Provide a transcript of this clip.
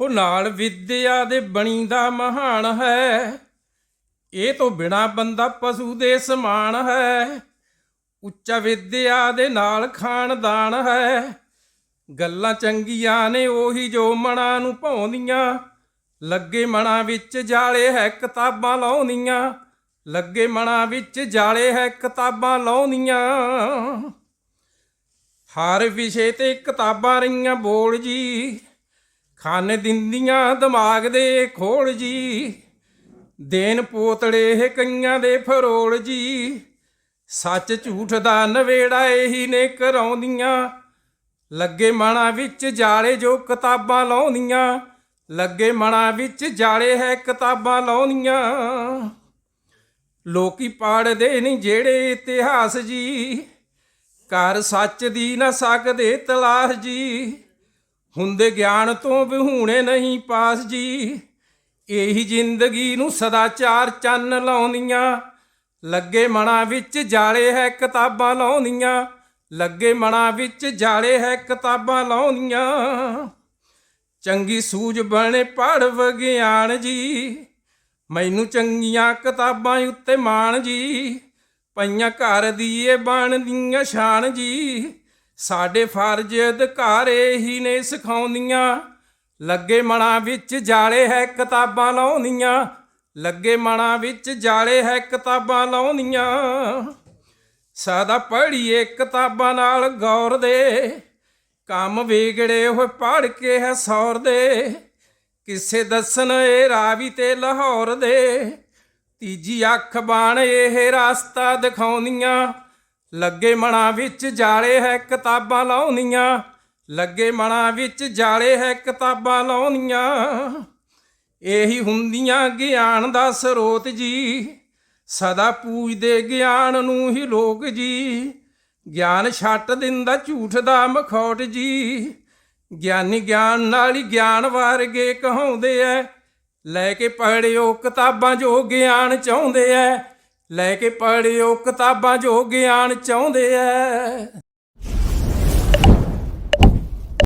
ਉਹ ਨਾਲ ਵਿਦਿਆ ਦੇ ਬਣੀ ਦਾ ਮਹਾਨ ਹੈ। ਇਹ ਤੋਂ ਬਿਨਾ ਬੰਦਾ ਪਸ਼ੂ ਦੇ ਸਮਾਨ ਹੈ। ਉੱਚਾ ਵਿਦਿਆ ਦੇ ਨਾਲ ਖਾਨਦਾਨ ਹੈ। ਗੱਲਾਂ ਚੰਗੀਆਂ ਨੇ ਉਹੀ ਜੋ ਮਨਾਂ ਨੂੰ ਭਾਉਂਦੀਆਂ। ਲੱਗੇ ਮਨਾਂ ਵਿੱਚ ਜਾਲੇ ਹੈ ਕਿਤਾਬਾਂ ਲਾਉਂਦੀਆਂ। ਲੱਗੇ ਮਨਾਂ ਵਿੱਚ ਜਾਲੇ ਹੈ ਕਿਤਾਬਾਂ ਲਾਉਂਦੀਆਂ। ਹਰ ਵਿਸ਼ੇ ਤੇ ਕਿਤਾਬਾਂ ਰਹੀਆਂ ਬੋਲ ਜੀ। ਖਾਨ ਦਿੰਦੀਆਂ ਦਿਮਾਗ ਦੇ ਖੋਲ ਜੀ ਦੇਨ ਪੋਤੜੇ ਇਹ ਕਈਆਂ ਦੇ ਫਰੋਲ ਜੀ। ਸੱਚ ਝੂਠ ਦਾ ਨਵੇੜਾ ਇਹੀ ਨੇ ਕਰਾਉਂਦੀਆਂ। ਲੱਗੇ ਮਨਾਂ ਵਿੱਚ ਜਾਲੇ ਜੋ ਕਿਤਾਬਾਂ ਲਾਉਂਦੀਆਂ। ਲੱਗੇ ਮਨਾਂ ਵਿੱਚ ਜਾਲੇ ਹੈ ਕਿਤਾਬਾਂ ਲਾਉਂਦੀਆਂ। ਲੋਕੀ ਪਾੜਦੇ ਨਹੀਂ ਜਿਹੜੇ ਇਤਿਹਾਸ ਜੀ। ਕਰ ਸੱਚ ਦੀ ਨਾ ਸਕਦੇ ਤਲਾਸ਼ ਜੀ। ਹੁੰਦੇ ਗਿਆਨ ਤੋਂ ਵਿਹੂਣੇ ਨਹੀਂ ਪਾਸ ਜੀ। ਇਹੀ ਜ਼ਿੰਦਗੀ ਨੂੰ ਸਦਾ ਚਾਰ ਚੰਨ ਲਾਉਂਦੀਆਂ। ਲੱਗੇ ਮਨਾਂ ਵਿੱਚ ਜਾਲੇ ਹੈ ਕਿਤਾਬਾਂ ਲਾਉਂਦੀਆਂ। ਲੱਗੇ ਮਨਾਂ ਵਿੱਚ ਜਾਲੇ ਹੈ ਕਿਤਾਬਾਂ ਲਾਉਂਦੀਆਂ। ਚੰਗੀ ਸੂਝ ਬਣੇ ਪੜ ਵਿਗਿਆਨ ਜੀ। ਮੈਨੂੰ ਚੰਗੀਆਂ ਕਿਤਾਬਾਂ ਉੱਤੇ ਮਾਣ ਜੀ। ਪਈਆਂ ਘਰ ਦੀਏ ਬਣਦੀਆਂ ਸ਼ਾਨ ਜੀ। ਸਾਡੇ ਫਰਜ਼ ਅਧਿਕਾਰ ਹੀ ਨੇ ਸਿਖਾਉਂਦੀਆਂ। ਲੱਗੇ ਮਨਾਂ ਵਿੱਚ ਜਾਲੇ ਹੈ ਕਿਤਾਬਾਂ ਲਾਉਂਦੀਆਂ। ਲੱਗੇ ਮਨਾਂ ਵਿੱਚ ਜਾਲੇ ਹੈ ਕਿਤਾਬਾਂ ਲਾਉਂਦੀਆਂ। ਸਦਾ ਪੜ੍ਹੀਏ ਕਿਤਾਬਾਂ ਨਾਲ ਗੌਰ ਦੇ। ਕੰਮ ਵਿਗੜੇ ਹੋਏ ਪੜ ਕੇ ਹੈ ਸੌਰ ਦੇ। ਕਿਸੇ ਦੱਸਣ ਇਹ ਰਾਵੀ ਤੇ ਲਾਹੌਰ ਦੇ। ਤੀਜੀ ਅੱਖ ਬਾਣ ਇਹ ਰਸਤਾ ਦਿਖਾਉਂਦੀਆਂ। ਲੱਗੇ ਮਨਾਂ ਵਿੱਚ ਜਾਲੇ ਹੈ ਕਿਤਾਬਾਂ ਲਾਉਂਦੀਆਂ ਲੱਗੇ ਮਨਾਂ ਵਿੱਚ ਜਾਲੇ ਹੈ ਕਿਤਾਬਾਂ ਲਾਉਂਦੀਆਂ ਇਹੀ ਹੁੰਦੀਆਂ ਗਿਆਨ ਦਾ ਸਰੋਤ ਜੀ। ਸਦਾ ਪੂਜਦੇ ਗਿਆਨ ਨੂੰ ਹੀ ਲੋਕ ਜੀ। ਗਿਆਨ ਛੱਟ ਦਿੰਦਾ ਝੂਠ ਦਾ ਮਖੌਟ ਜੀ। ਗਿਆਨੀ ਗਿਆਨ ਨਾਲ ਹੀ ਗਿਆਨ ਵਰਗੇ ਕਹਾਉਂਦੇ ਐ। ਲੈ ਕੇ ਪੜਿਓ ਕਿਤਾਬਾਂ ਜੋ ਗਿਆਨ ਚਾਹੁੰਦੇ ਐ। ਲੈ ਕੇ ਪੜਿਓ ਕਿਤਾਬਾਂ ਜੋ ਗਿਆਨ ਚਾਹੁੰਦੇ ਐ।